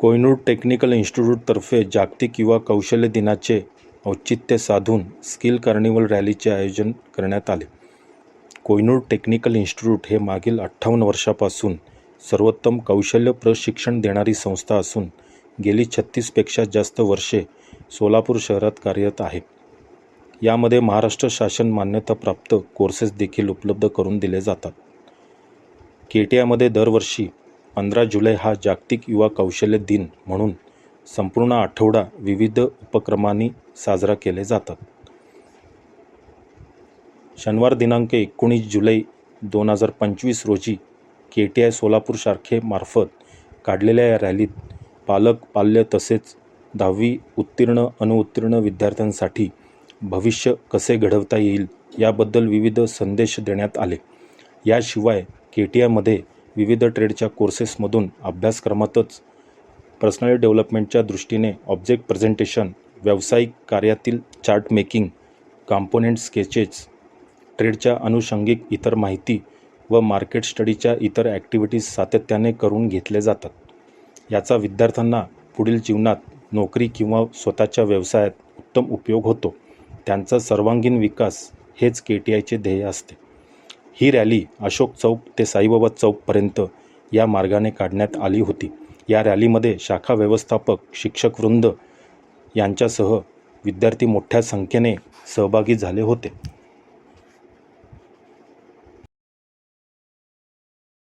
Kohinoor technical इन्स्टिट्यूटतर्फे जागतिक युवा कौशल्य दिनाचे औचित्य साधून स्किल कार्निवल रॅलीचे आयोजन करण्यात आले. कोहिनूर टेक्निकल इन्स्टिट्यूट हे मागील अठ्ठावन्न वर्षापासून सर्वोत्तम कौशल्य प्रशिक्षण देणारी संस्था असून गेली छत्तीसपेक्षा जास्त वर्षे सोलापूर शहरात कार्यरत आहे. यामध्ये महाराष्ट्र शासन मान्यताप्राप्त कोर्सेस देखील उपलब्ध करून दिले जातात. के टी आयमध्ये दरवर्षी पंधरा जुलै हा जागतिक युवा कौशल्य दिन म्हणून संपूर्ण आठवडा विविध उपक्रमांनी साजरा केले जातात. शनिवार दिनांक एकोणीस जुलै दोन हजार पंचवीस रोजी के टी आय सोलापूर शाखेमार्फत काढलेल्या या रॅलीत पालक पाल्य तसेच दहावी उत्तीर्ण अनुत्तीर्ण विद्यार्थ्यांसाठी भविष्य कसे घडवता येईल याबद्दल विविध संदेश देण्यात आले. याशिवाय के टी आयमध्ये विविध ट्रेडच्या कोर्सेसमधून अभ्यासक्रमातच पर्सनॅलिटी डेव्हलपमेंटच्या दृष्टीने ऑब्जेक्ट प्रेझेंटेशन व्यावसायिक कार्यातील चार्ट मेकिंग कॉम्पोनेंट स्केचेस ट्रेडच्या अनुषंगिक इतर माहिती व मार्केट स्टडीच्या इतर ॲक्टिव्हिटीज सातत्याने करून घेतले जातात. याचा विद्यार्थ्यांना पुढील जीवनात नोकरी किंवा स्वतःच्या व्यवसायात उत्तम उपयोग होतो. त्यांचा सर्वांगीण विकास हेच के टी आयचे ध्येय असते. ही रॅली अशोक चौक ते साईबाबा चौकपर्यंत या मार्गाने काढण्यात आली होती. या रॅलीमध्ये शाखा व्यवस्थापक शिक्षकवृंद यांच्यासह विद्यार्थी मोठ्या संख्येने सहभागी झाले होते.